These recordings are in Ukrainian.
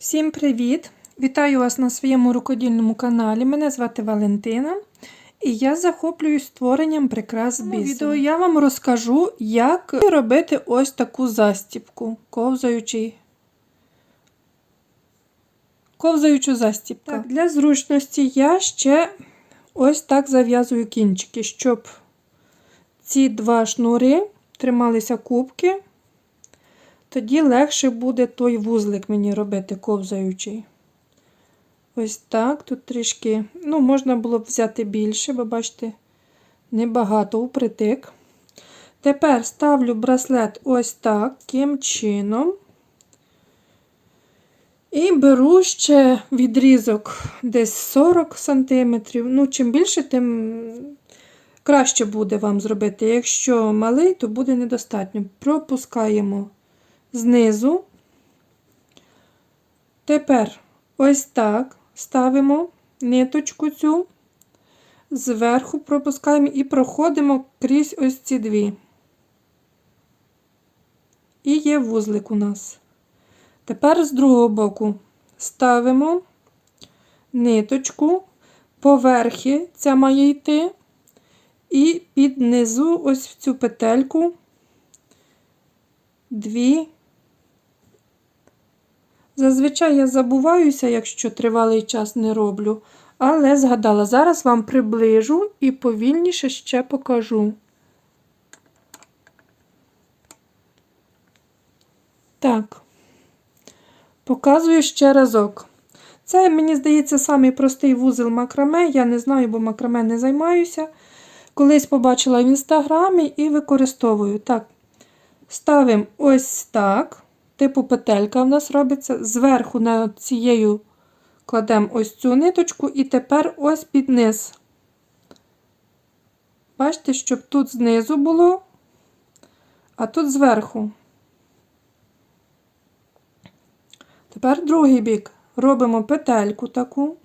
Всім привіт! Вітаю вас на своєму рукодільному каналі. Мене звати Валентина і я захоплююсь створенням прикрас з бісеру. відео я вам розкажу, як робити ось таку застіпку, ковзаючий. Ковзаючу застіпку. Так, для зручності я ще ось так зав'язую кінчики, щоб ці два шнури трималися кубки. Тоді легше буде той вузлик мені робити ковзаючий. Ось так. Тут трішки, ну, можна було б взяти більше, бо, бачите, небагато упритик. Тепер ставлю браслет ось таким чином. І беру ще відрізок десь 40 см. Ну, чим більше, тим краще буде вам зробити. Якщо малий, то буде недостатньо. Пропускаємо знизу. Тепер ось так ставимо ниточку цю, зверху пропускаємо і проходимо крізь ось ці дві. І є вузлик у нас. Тепер з другого боку ставимо ниточку, поверхи ця має йти, і під низу ось в цю петельку дві Зазвичай я забуваюся, якщо тривалий час не роблю, але згадала, зараз вам приближу і повільніше ще покажу. Так, показую ще разок. Це, мені здається, самий простий вузел макраме. Я не знаю, бо макраме не займаюся. Колись побачила в інстаграмі і використовую. Так, ставимо ось так типу петелька в нас робиться. Зверху над цією кладемо ось цю ниточку, і тепер ось під низ. Бачите, щоб тут знизу було, а тут зверху. Тепер другий бік робимо петельку таку,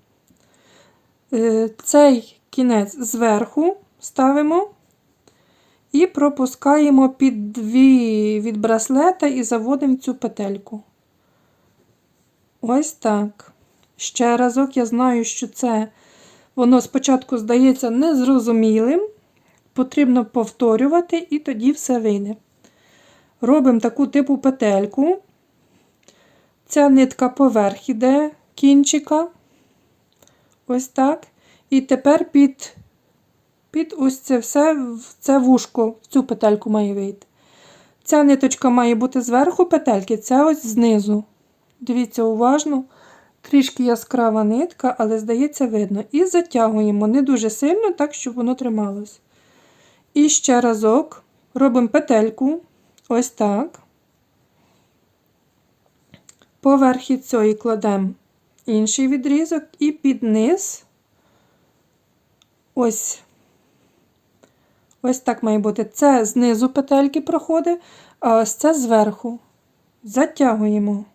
е, цей кінець зверху ставимо і пропускаємо під дві від браслета і заводимо цю петельку. Ось так. Ще разок, я знаю, що це воно спочатку здається незрозумілим. Потрібно повторювати, і тоді все вийде. Робимо таку типу петельку. Ця нитка поверх іде кінчика. Ось так. І тепер під під ось це все, це вушко, в цю петельку має вийти. Ця ниточка має бути зверху петельки, ця ось знизу. Дивіться, уважно, трішки яскрава нитка, але, здається, видно. І затягуємо не дуже сильно, так, щоб воно трималось. І ще разок робимо петельку, ось так. Поверхі цієї кладемо інший відрізок, і під низ ось Ось так має бути. Це знизу петельки проходить, а ось це зверху. Затягуємо.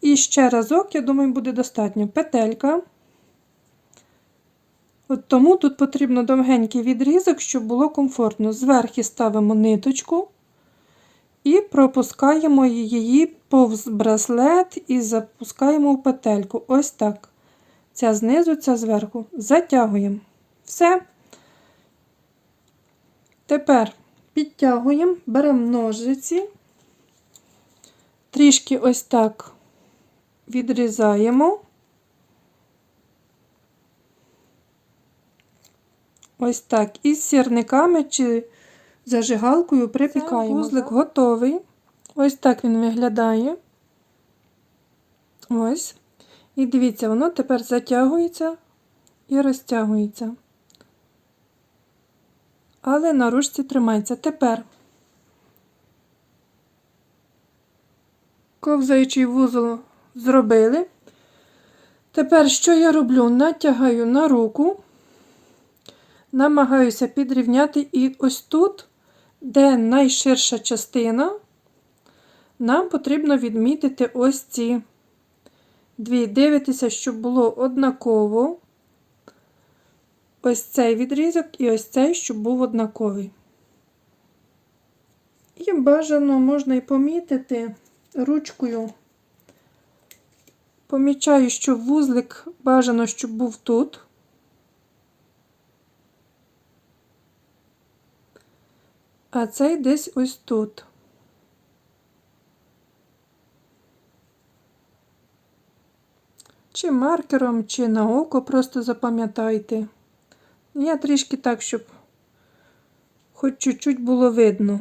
І ще разок, я думаю, буде достатньо. Петелька. От Тому тут потрібно довгенький відрізок, щоб було комфортно. Зверху ставимо ниточку і пропускаємо її повз браслет і запускаємо в петельку. Ось так. Ця знизу, ця зверху. Затягуємо. Все. Тепер підтягуємо, беремо ножиці, трішки ось так відрізаємо. Ось так, і з сірниками чи зажигалкою припікаємо. Вузлик готовий. Ось так він виглядає. Ось. І дивіться, воно тепер затягується і розтягується але на ручці тримається. Тепер ковзаючий вузол зробили. Тепер, що я роблю? Натягаю на руку, намагаюся підрівняти, і ось тут, де найширша частина, нам потрібно відмітити ось ці дві. Дивитися, щоб було однаково ось цей відрізок і ось цей, щоб був однаковий. І бажано можна і помітити ручкою Помічаю, що вузлик бажано, щоб був тут. А цей десь ось тут. Чи маркером, чи на око просто запам'ятайте. Я трішки так, щоб хоч чуть-чуть було видно.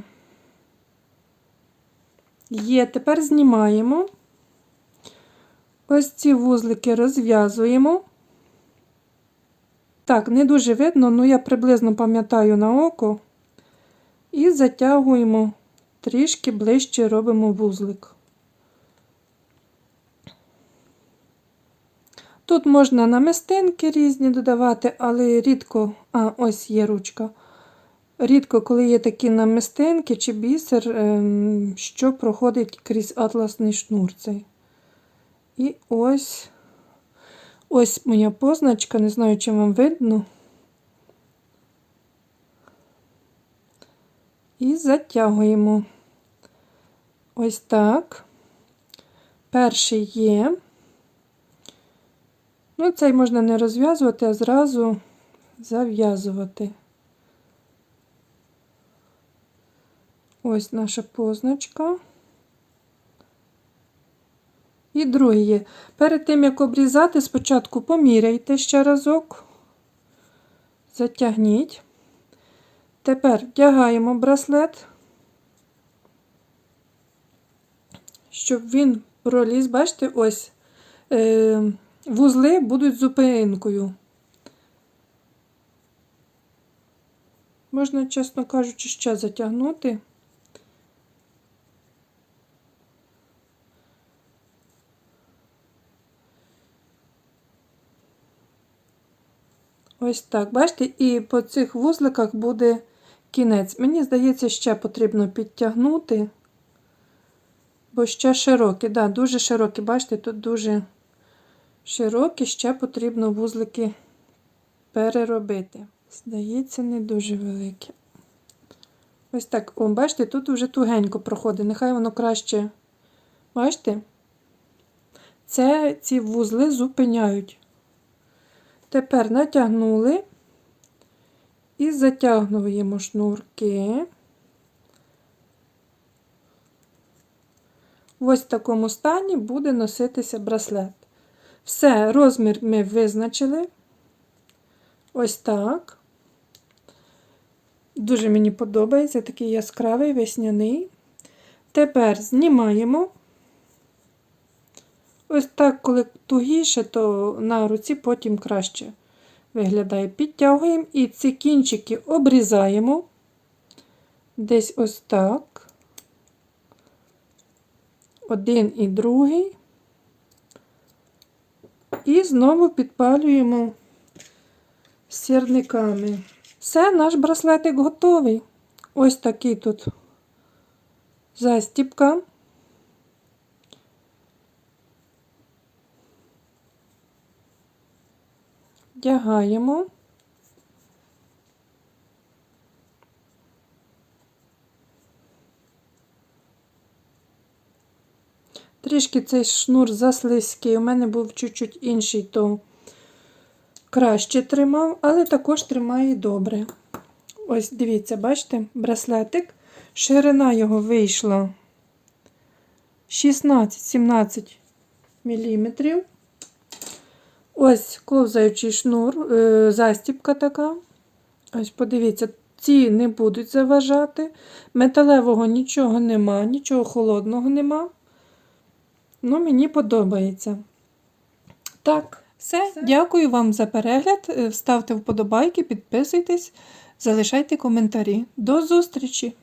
Є, тепер знімаємо. Ось ці вузлики розв'язуємо. Так, не дуже видно, ну я приблизно пам'ятаю на око. І затягуємо трішки ближче робимо вузлик. Тут можна намистинки різні додавати, але рідко, а ось є ручка. Рідко, коли є такі намистинки чи бісер, ем, що проходить крізь атласний шнур цей. І ось ось моя позначка, не знаю, чи вам видно. І затягуємо. Ось так. Перший є. Ну, цей можна не розв'язувати, а зразу зав'язувати. Ось наша позначка. І другий є. Перед тим, як обрізати, спочатку поміряйте ще разок, затягніть. Тепер вдягаємо браслет, щоб він проліз, бачите, ось е, вузли будуть зупинкою. Можна, чесно кажучи, ще затягнути. Ось так, бачите, і по цих вузликах буде кінець. Мені здається, ще потрібно підтягнути, бо ще широкі, да, дуже широкі, бачите, тут дуже широкі, ще потрібно вузлики переробити. Здається, не дуже великі. Ось так, о, бачите, тут вже тугенько проходить, нехай воно краще, бачите? Це ці вузли зупиняють. Тепер натягнули і затягуємо шнурки. Ось В такому стані буде носитися браслет. Все, розмір ми визначили. Ось так. Дуже мені подобається такий яскравий весняний. Тепер знімаємо. Ось так, коли тугіше, то на руці потім краще виглядає. Підтягуємо і ці кінчики обрізаємо десь ось так. Один і другий. І знову підпалюємо сірниками. Все, наш браслетик готовий. Ось такий тут застіпка. Вдягаємо. Трішки цей шнур заслизький, у мене був чуть-чуть інший, то краще тримав, але також тримає добре. Ось, дивіться, бачите, браслетик. Ширина його вийшла 16-17 мм. Ось ковзаючий шнур, е, застіпка така. Ось, подивіться, ці не будуть заважати. Металевого нічого нема, нічого холодного нема. Ну, мені подобається. Так, все. Дякую вам за перегляд. Е, Ставте вподобайки, підписуйтесь, залишайте коментарі. До зустрічі!